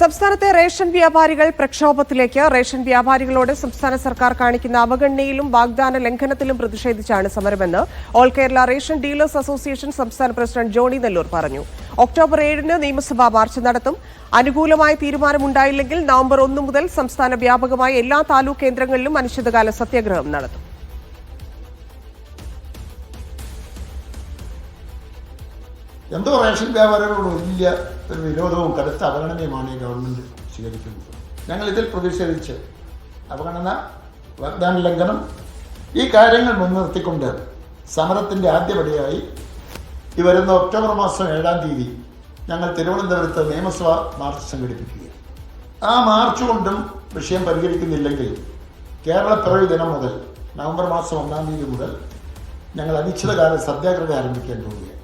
സംസ്ഥാനത്തെ റേഷൻ വ്യാപാരികൾ പ്രക്ഷോഭത്തിലേക്ക്. റേഷൻ വ്യാപാരികളോട് സംസ്ഥാന സർക്കാർ കാണിക്കുന്ന അവഗണനയിലും വാഗ്ദാന ലംഘനത്തിലും പ്രതിഷേധിച്ചാണ് സമരമെന്ന് all Kerala ration dealers association സംസ്ഥാന പ്രസിഡന്റ് ജോണി നെല്ലൂർ പറഞ്ഞു. ഒക്ടോബർ ഏഴിന് നിയമസഭാ മാർച്ച് നടത്തും. അനുകൂലമായ തീരുമാനമുണ്ടായില്ലെങ്കിൽ നവംബർ ഒന്ന് മുതൽ സംസ്ഥാന വ്യാപകമായ എല്ലാ താലൂക്ക് കേന്ദ്രങ്ങളിലും അനിശ്ചിതകാല സത്യാഗ്രഹം നടത്തും. എന്തോ റേഷൻ വ്യാപാരികളോട് വലിയ ഒരു വിരോധവും കടുത്ത അവഗണനയുമാണ് ഈ ഗവൺമെന്റ് സ്വീകരിക്കുന്നത്. ഞങ്ങൾ ഇതിൽ പ്രതിഷേധിച്ച് അവഗണന വാഗ്ദാന ലംഘനം ഈ കാര്യങ്ങൾ മുൻനിർത്തിക്കൊണ്ട് സമരത്തിന്റെ ആദ്യപടിയായി ഈ വരുന്ന ഒക്ടോബർ മാസം ഏഴാം തീയതി ഞങ്ങൾ തിരുവനന്തപുരത്ത് നിയമസഭാ മാർച്ച് സംഘടിപ്പിക്കുക ആ മാർച്ച് കൊണ്ടും വിഷയം പരിഹരിക്കുന്നില്ലെങ്കിൽ കേരളപ്പിറവി ദിനം മുതൽ നവംബർ മാസം ഒന്നാം തീയതി മുതൽ ഞങ്ങൾ അനിശ്ചിതകാല സത്യാഗ്രഹം ആരംഭിക്കാൻ പോവുകയാണ്.